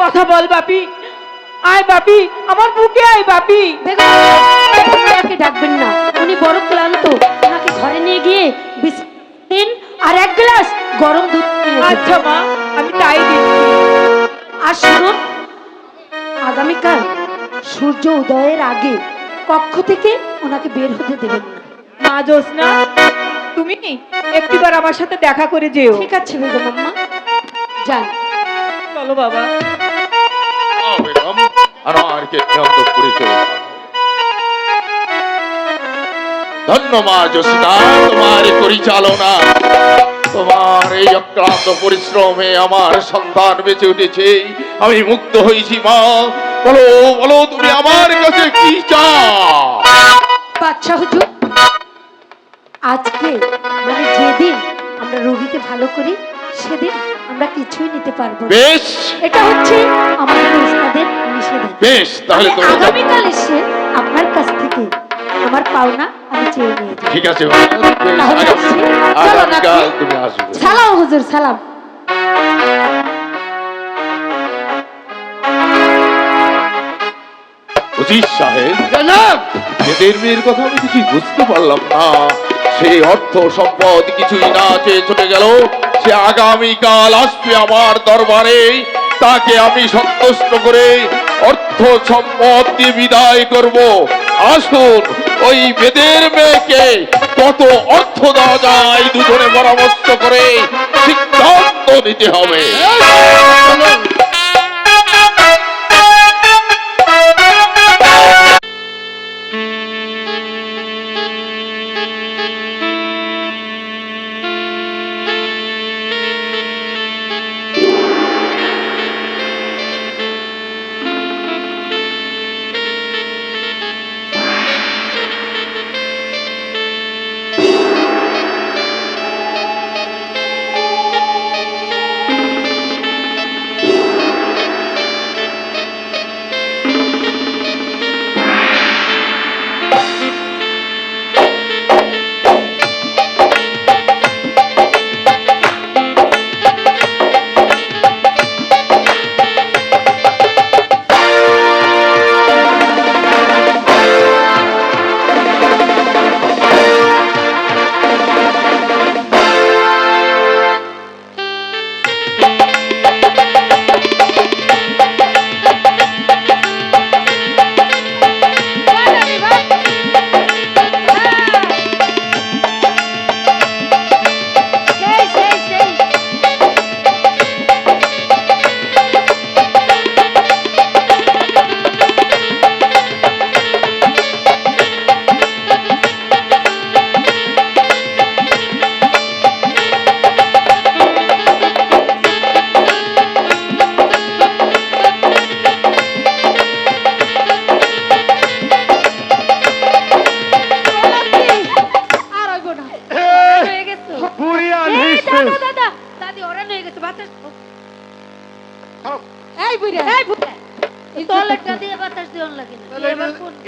কথা বল বাপি। আয় বাপি আমার বুকে আয় বাপি। ওনাকে ডাকবেন না। উনি বড় ক্লান্ত। ওনাকে ঘরে নিয়ে গিয়ে দিন আর এক গ্লাস গরম দুধ আচ্ছা মা আমি তাই দিচ্ছি। আর শুনুন আগামীকাল সূর্য উদয়ের আগে কক্ষ থেকে ওনাকে বের হতে দেবেন না। মা জোসনা তুমি একটিবার আমার সাথে দেখা করে যেও। ঠিক আছে বেগম আম্মা যান। চলো বাবা। অন্তঃপুরে চলে যাও। ধন্যবাদ জসিদা তোমার পরিচালনা তোমার এই অক্লান্ত পরিশ্রমে আমার সন্তান বেঁচে উঠেছে। আমি মুক্ত হয়েছি মা। বলো বলো তুমি আমার কাছে কি চাও? বাচ্চা হুজুর আজকে মানে যেদিন আমরা রোগীকে ভালো করি সেদিন আমরা কিছুই নিতে পারব বেশ। এটা হচ্ছে আমাদের উস্তাদের নিষেধাজ্ঞা বেশ তাহলে আগামীকাল এসে আপনার কাছ থেকে আমার পাওনা আমি চেয়ে নিয়ে ঠিক আছে আগামীকাল তুমি আসবে। সালাম হুজুর সালাম। উচিত সাহেব জনাব! এদের মেয়ের কথা আমি কিছু বুঝতে পারলাম না। সে অর্থ সম্পদ কিছুই না চেয়ে চলে গেল। সে আগামীকাল আসবে আমার দরবারে। তাকে আমি সন্তুষ্ট করে অর্থ সম্পত্তি দিয়ে বিদায় করব। আসুন, ওই বেদের মেয়েকে কত অর্থ দেওয়া যায় দুজনে পরামর্শ করে সিদ্ধান্ত নিতে হবে।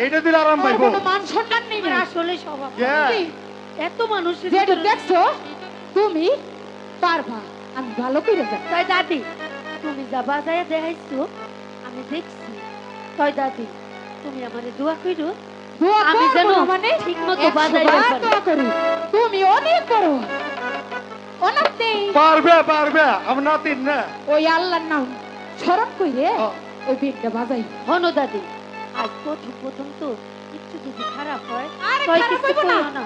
এইটা দিলে আরাম পাইবো। মান সম্মান নেই। আসলে স্বভাব। এত মানুষ যেটা দেখছ তুমি পারবা। আমি ভালো করে যাই তাই দাদি তুমি যা বাজায় দেখাইছো আমি দেখছি। তাই দাদি তুমি আমারে দোয়া কইরো। দোয়া আমি যেন মানে ঠিক মতো বাজাইতে পারি। দোয়া করি। তুমি অনেক বড়। পারবে পারবে। নাতিন না। ওই আল্লাহর নাম স্মরণ কইরে। ওই বিটটা বাজাই। হনো দাদি আজ প্রথম প্রথম তো। একটু যদি খারাপ হয় আরে তাই কিছু। কইও না।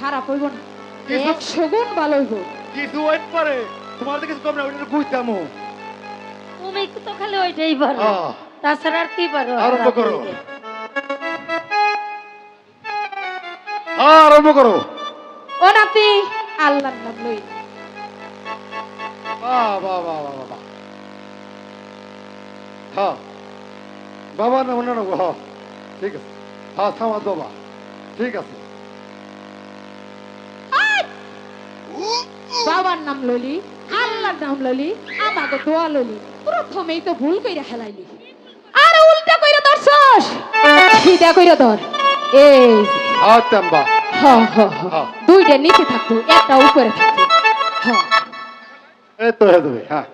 খারাপ হইব না। কিছু- একশো ভালো হইব। কিছু ওয়েট করে তোমার দিকে কম না ওইটা বুঝতাম তুমি তো খালি ওইটাই পারো। তাছাড়া আর কি পারো? আরম্ভ করো। হ্যাঁ আরম্ভ করো। ও নাতি আল্লাহর নাম লই। বাহ বাহ বাহ বাহ বাহ। হ্যাঁ। বাবা না মনে নেব হ্যাঁ ঠিক আছে। হ্যাঁ থামা বাবা ঠিক আছে। বাবার নাম ললি আল্লাহর নাম ললি আমাকে দোয়া ললি। প্রথমেই তো ভুল কইরা খেলাইলি আর উল্টা কইরা ধরছস? সিধা কইরা ধর। এই যে। হ্যাঁ তেম্বা। হ হ হ। হ্যাঁ। দুইটা নিচে থাকতো একটা উপরে থাকতো। হ। এই তো হয়ে হ্যাঁ।